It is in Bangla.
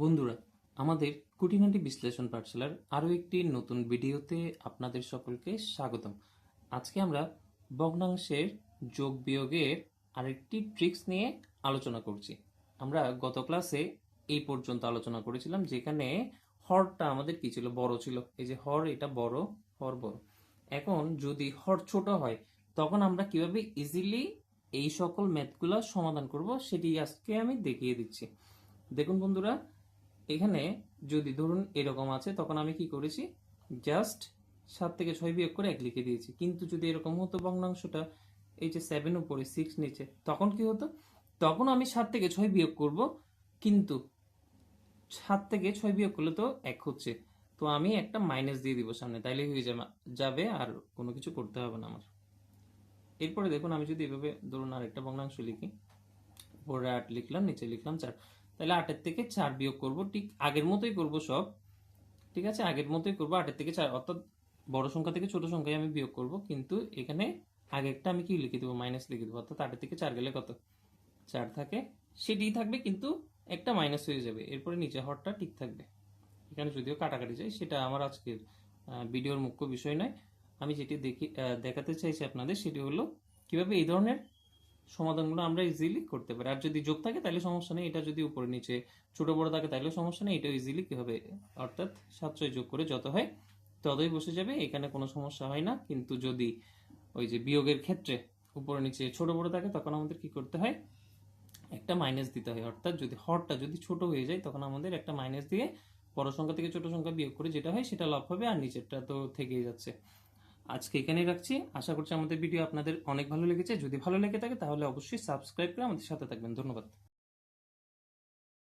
বন্ধুরা, আমাদের কুটিনাটি বিশ্লেষণ পাঠশালার আরও একটি নতুন ভিডিওতে আপনাদের সকলকে স্বাগতম। আজকে আমরা ভগ্নাংশের যোগ বিয়োগের আরেকটি ট্রিক্স নিয়ে আলোচনা করছি। আমরা গত ক্লাসে এই পর্যন্ত আলোচনা করেছিলাম যেখানে হরটা আমাদের কি ছিল? বড় ছিল। এই যে হর, এটা বড়, হর বড়। এখন যদি হর ছোট হয়, তখন আমরা কীভাবে ইজিলি এই সকল ম্যাথগুলো সমাধান করব সেটি আজকে আমি দেখিয়ে দিচ্ছি। দেখুন বন্ধুরা এখানে যদি ধরুন এরকম আছে, তখন আমি কি করেছি? জাস্ট সাত থেকে ছয় বিয়োগ করে এক লিখে দিয়েছি। কিন্তু যদি এরকম হতো ভগ্নাংশটা, এই যে সেভেন উপরে সিক্স নিচে, তখন কি হতো? তখন আমি সাত থেকে ছয় বিয়োগ করব, কিন্তু সাত থেকে ছয় বিয়োগ করলে তো এক হচ্ছে। তো আমি একটা মাইনাস দিয়ে দিব সামনে, তাইলে হয়ে যাবে- আর কোনো কিছু করতে হবে না আমার। এরপরে দেখুন, আমি যদি এভাবে ধরুন আর একটা ভগ্নাংশ লিখি, উপরে আট লিখলাম, নিচে লিখলাম, চার। তাহলে আটের থেকে চার বিয়োগ করব, ঠিক আগের মতোই করব সব। ঠিক আছে? আগের মতোই করব, আটের থেকে চার, অর্থাৎ বড় সংখ্যা থেকে ছোট সংখ্যায় আমি বিয়োগ করব, কিন্তু এখানে আগেরটা আমি কি লিখে দেবো? মাইনাস লিখে দেবো, অর্থাৎ আটের থেকে চার গেলে কত? চার থাকে। সেটিই থাকবে, কিন্তু একটা মাইনাস হয়ে যাবে। এরপরে নিচে হরটা ঠিক থাকবে। এখানে যদিও কাটাকাটি যায় সেটা আমার আজকের ভিডিওর মুখ্য বিষয় নয়। আমি যেটি দেখি দেখাতে চাইছি আপনাদের, সেটি হলো কীভাবে এই ধরনের সমাধানগুলো আমরা ইজিলি করতে পারি। আর যদি যোগ থাকে, তাহলে সমস্যা নেই। এটা যদি উপরে নিচে ছোট বড় থাকে, তাহলে সমস্যা নেই। এটা ইজিলি কি হবে? অর্থাৎ সাত ছয় যোগ করে যত হয়, ততই বসে যাবে। এখানে কোনো সমস্যা হয় না। কিন্তু যদি ওই যে বিয়োগের ক্ষেত্রে উপরে নিচে ছোট বড় থাকে, তখন আমাদের কি করতে হয়? একটা মাইনাস দিতে হয়। অর্থাৎ যদি হরটা যদি ছোট হয়ে যায়, তখন আমাদের একটা মাইনাস দিয়ে বড় সংখ্যা থেকে ছোট সংখ্যা বিয়োগ করে যেটা হয়, সেটা লাভ হবে, আর নিচেরটা তো থেকেই যাচ্ছে। আজকে এখানেই রাখছি। আশা করছি আমাদের ভিডিও আপনাদের অনেক ভালো লেগেছে। যদি ভালো লেগে থাকে তাহলে অবশ্যই সাবস্ক্রাইব করে আমাদের সাথে থাকবেন। ধন্যবাদ।